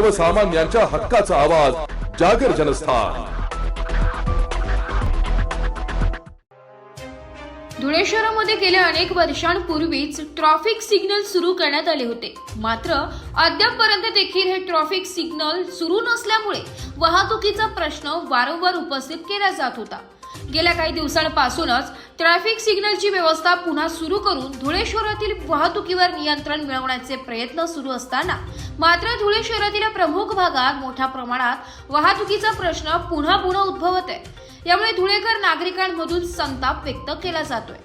सर्वसामान्यांच्या हक्काचा आवाज जागर जनस्थान. धुळे शहरामध्ये गेल्या अनेक वर्षांपूर्वीच ट्रॅफिक सिग्नल सुरू करण्यात आले होते. मात्र अद्यापपर्यंत देखील हे ट्रॅफिक सिग्नल सुरू नसल्यामुळे वाहतुकीचा प्रश्न वारंवार उपस्थित केला जात होता. गेल्या काही दिवसांपासूनच ट्रॅफिक सिग्नलची व्यवस्था पुन्हा सुरू करून धुळे शहरातील वाहतुकीवर नियंत्रण मिळवण्याचे प्रयत्न सुरू असताना मात्र धुळे शहरातील प्रमुख भागात मोठ्या प्रमाणात वाहतुकीचा प्रश्न पुन्हा पुन्हा उद्भवत आहे. यामुळे धुळेकर नागरिकांमधून संताप व्यक्त केला जातोय.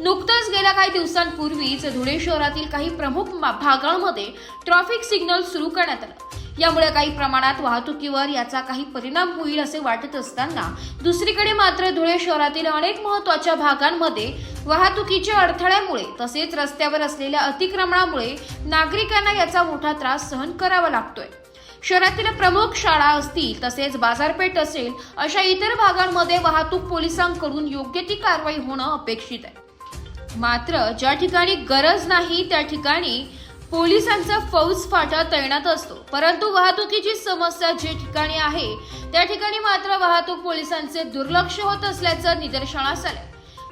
नुकतंच गेल्या काही दिवसांपूर्वीच धुळे शहरातील काही प्रमुख मा- भागांमध्ये ट्रॅफिक सिग्नल सुरू करण्यात आलं. यामुळे काही प्रमाणात वाहतुकीवर याचा काही परिणाम होईल असे वाटत असताना दुसरीकडे मात्र धुळे शहरातील अनेक महत्त्वाच्या भागांमध्ये वाहतुकीच्या अडथळ्यामुळे तसेच रस्त्यावर असलेल्या अतिक्रमणामुळे नागरिकांना याचा मोठा त्रास सहन करावा लागतोय. शहरातील प्रमुख शाळा असतील तसेच बाजारपेठ असेल अशा इतर भागांमध्ये वाहतूक पोलिसांकडून योग्य ती कारवाई होणं अपेक्षित आहे. मात्र ज्या ठिकाणी गरज नाही त्या ठिकाणी पोलिसांचा फौज फाटा तैनात असतो. परंतु वाहतुकीची समस्या जे ठिकाणी आहे त्या ठिकाणी मात्र वाहतूक पोलिसांचे दुर्लक्ष होत असल्याचं निदर्शनास आलंय.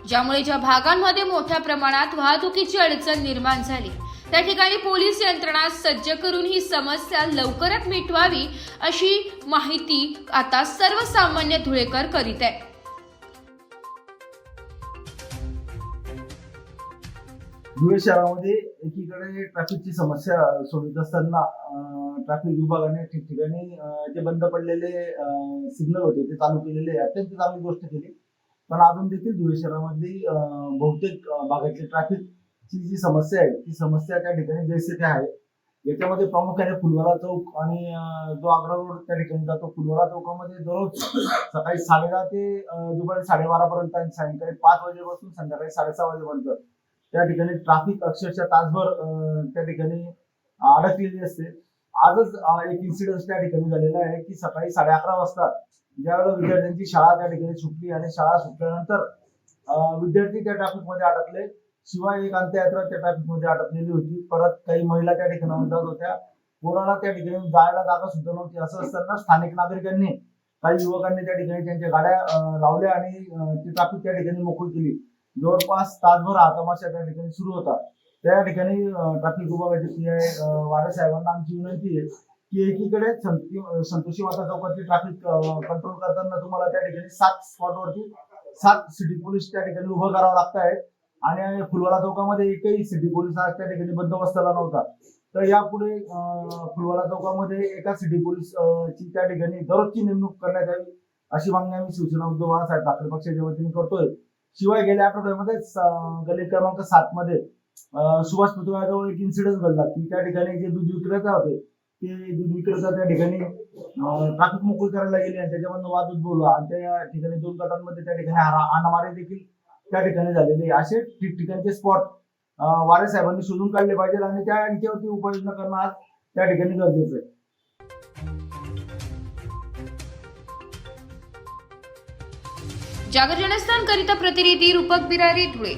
ज्यामुळे ज्या भागांमध्ये मोठ्या प्रमाणात वाहतुकीची अडचण निर्माण झाली त्या ठिकाणी पोलीस यंत्रणा सज्ज करून ही समस्या लवकरात मिटवावी अशी माहिती आता सर्वसामान्य धुळेकर करीत आहे धुळे शहरामध्ये एकीकडे ट्रॅफिकची समस्या सोडत असताना ट्रॅफिक विभागाने ठिकठिकाणी जे बंद पडलेले सिग्नल होते ते चालू केलेले अत्यंत चांगली गोष्ट केली. पण अजून देखील धुळे शहरामधली बहुतेक अं, भागातली ट्रॅफिकची जी समस्या आहे ती समस्या त्या ठिकाणी जैसे ते आहे याच्यामध्ये प्रामुख्याने फुलवाला चौक आणि जो आग्रा रोड त्या ठिकाणी जातो. फुलवाला चौकामध्ये दररोज सकाळी साडेदहा ते दुपारी साडेबारा पर्यंत आणि सायंकाळी पाच वाजेपासून संध्याकाळी साडेसहा वाजेपर्यंत त्या ठिकाणी ट्राफिक अक्षरशः तासभर त्या ठिकाणी अडकलेली असते. आजच एक इन्सिडेंट त्या ठिकाणी झालेला आहे की सकाळी साडे अकरा वाजता ज्यावेळेला विद्यार्थ्यांची शाळा त्या ठिकाणी सुटली आणि शाळा सुटल्यानंतर विद्यार्थी त्या ट्रॅफिकमध्ये अडकले. शिवाय एक अंत्ययात्रा त्या ट्रॅफिकमध्ये अडकलेली होती. परत काही महिला त्या ठिकाणी जात होत्या. कोणाला त्या ठिकाणी जायला जागा सुद्धा नव्हती. असं असताना स्थानिक नागरिकांनी काही युवकांनी त्या ठिकाणी त्यांच्या गाड्या लावल्या आणि ती ट्रॅफिक त्या ठिकाणी मोकळी केली. जवळपास तासभर हा तमाशा त्या ठिकाणी सुरू होता. त्या ठिकाणी ट्रॅफिक विभागाचे पी आय वारे साहेबांना आमची विनंती आहे की एकीकडे संतोषी माता चौकातली ट्रॅफिक कंट्रोल करताना तुम्हाला त्या ठिकाणी सात स्पॉटवरती सात सिटी पोलीस त्या ठिकाणी उभं करावं लागत आहे. आणि फुलवाला चौकामध्ये एकही सिटी पोलीस आज त्या ठिकाणी बंदोबस्ताला नव्हता. तर यापुढे फुलवाला चौकामध्ये एका सिटी पोलीस ची त्या ठिकाणी दररोजची नेमणूक करण्यात यावी अशी मागणी आम्ही शिवसेना उद्धव बाळासाहेब ठाकरे पक्षाच्या वतीने करतोय. शिवाय गेल्या आठवड्यामध्ये गल्ली क्रमांक सात मध्ये सुभाष पुतळ्याजवळ एक इन्सिडेंट घडला. की त्या ठिकाणी जे दूध विक्रेता होते ते दूध विक्रेता त्या ठिकाणी ट्रॅफिक मोकळी करायला गेले आणि त्याच्यामधून वाद उद्भवला. आणि त्या ठिकाणी दोन गटांमध्ये त्या ठिकाणी हारा- हाणामारी देखील त्या ठिकाणी झालेले असे ठिकठिकाणचे स्पॉट वारे साहेबांनी शोधून काढले पाहिजे आणि त्या यांच्यावरती उपाययोजना करणं आज त्या ठिकाणी गरजेचं आहे. जागर जनस्थान करिता प्रतिनिधी रूपक बिरारी धुळे।